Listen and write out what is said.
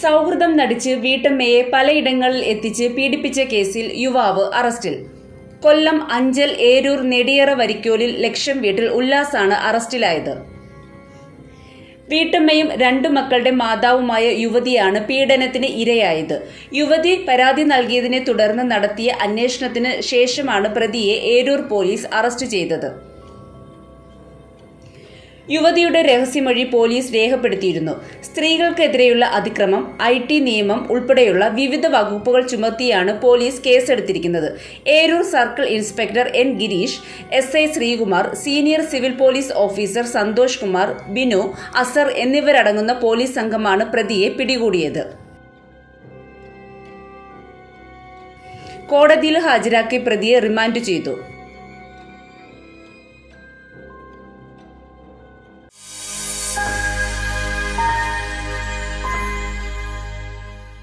സൗഹൃദം നടിച്ച് വീട്ടമ്മയെ പലയിടങ്ങളിൽ എത്തിച്ച് പീഡിപ്പിച്ച കേസിൽ യുവാവ് അറസ്റ്റിൽ. കൊല്ലം അഞ്ചൽ ഏരൂർ നെടിയറ വരിക്കോലിൽ ലക്ഷം വീട്ടിൽ ഉല്ലാസാണ് അറസ്റ്റിലായത്. വീട്ടമ്മയും രണ്ടു മക്കളുടെ മാതാവുമായ യുവതിയാണ് പീഡനത്തിന് ഇരയായത്. യുവതി പരാതി നൽകിയതിനെ തുടർന്ന് നടത്തിയ അന്വേഷണത്തിന് ശേഷമാണ് പ്രതിയെ ഏരൂർ പോലീസ് അറസ്റ്റ് ചെയ്തത്. യുവതിയുടെ രഹസ്യമൊഴി പോലീസ് രേഖപ്പെടുത്തിയിരുന്നു. സ്ത്രീകൾക്കെതിരെയുള്ള അതിക്രമം ഐ ടി നിയമം ഉൾപ്പെടെയുള്ള വിവിധ വകുപ്പുകൾ ചുമത്തിയാണ് പോലീസ് കേസെടുത്തിരിക്കുന്നത്. Eroor circle inspector N Girish S I Sreekumar senior civil police officer Santhosh Kumar Binu Azar എന്നിവരടങ്ങുന്ന പോലീസ് സംഘമാണ് പ്രതിയെ പിടികൂടിയത്. കോടതിയിൽ ഹാജരാക്കി പ്രതിയെ റിമാൻഡ് ചെയ്തു.